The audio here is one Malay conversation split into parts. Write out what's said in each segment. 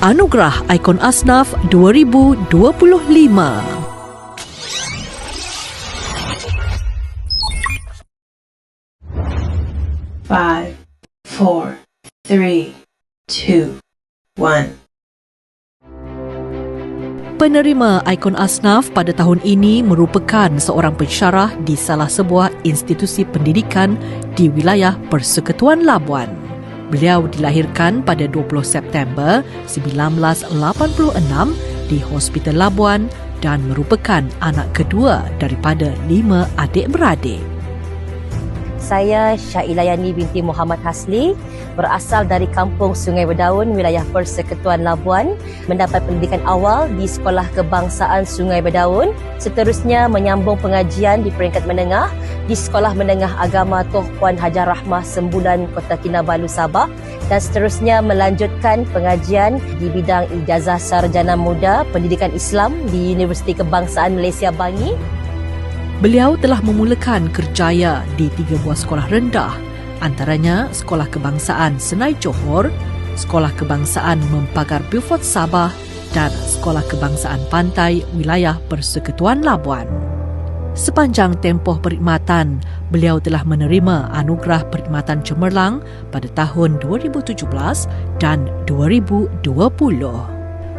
Anugerah Ikon Asnaf 2025. Five, four, three, two, one. Penerima Ikon Asnaf pada tahun ini merupakan seorang pensyarah di salah sebuah institusi pendidikan di wilayah Persekutuan Labuan. Beliau dilahirkan pada 20 September 1986 di Hospital Labuan dan merupakan anak kedua daripada lima adik-beradik. Saya Syailayani binti Muhammad Hasli berasal dari kampung Sungai Berdaun, wilayah Persekutuan Labuan, mendapat pendidikan awal di Sekolah Kebangsaan Sungai Berdaun, seterusnya menyambung pengajian di peringkat menengah di Sekolah Menengah Agama Toh Puan Hajar Rahmah Sembulan Kota Kinabalu Sabah dan seterusnya melanjutkan pengajian di bidang ijazah sarjana muda pendidikan Islam di Universiti Kebangsaan Malaysia Bangi Beliau telah memulakan kerjaya di tiga buah sekolah rendah, antaranya Sekolah Kebangsaan Senai Johor, Sekolah Kebangsaan Mempagar Beaufort Sabah dan Sekolah Kebangsaan Pantai Wilayah Persekutuan Labuan. Sepanjang tempoh perkhidmatan, beliau telah menerima anugerah perkhidmatan cemerlang pada tahun 2017 dan 2020.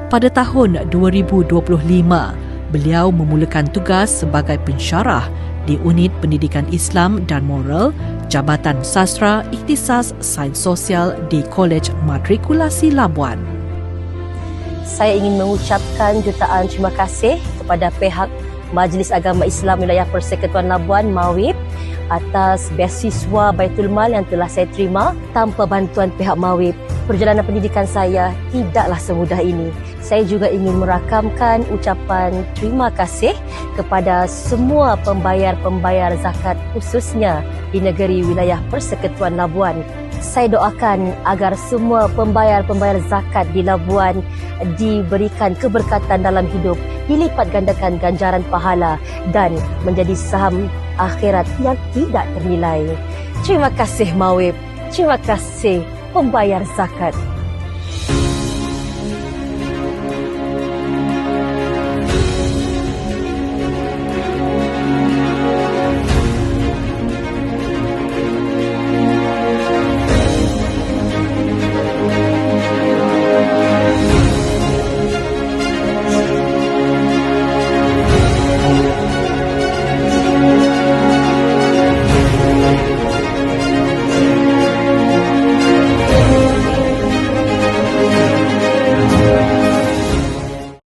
Pada tahun 2025, beliau memulakan tugas sebagai pensyarah di Unit Pendidikan Islam dan Moral Jabatan Sastra Ikhtisas Sains Sosial di Kolej Matrikulasi Labuan. saya ingin mengucapkan jutaan terima kasih kepada pihak Majlis Agama Islam Wilayah Persekutuan Labuan MAWIP atas beasiswa Baitul Mal yang telah saya terima tanpa bantuan pihak MAWIP. Perjalanan pendidikan saya tidaklah semudah ini. Saya juga ingin merakamkan ucapan terima kasih kepada semua pembayar-pembayar zakat khususnya di negeri wilayah Persekutuan Labuan. Saya doakan agar semua pembayar-pembayar zakat di Labuan diberikan keberkatan dalam hidup, dilipat gandakan ganjaran pahala dan menjadi saham akhirat yang tidak ternilai. Terima kasih Mawib. Terima kasih pembayar zakat.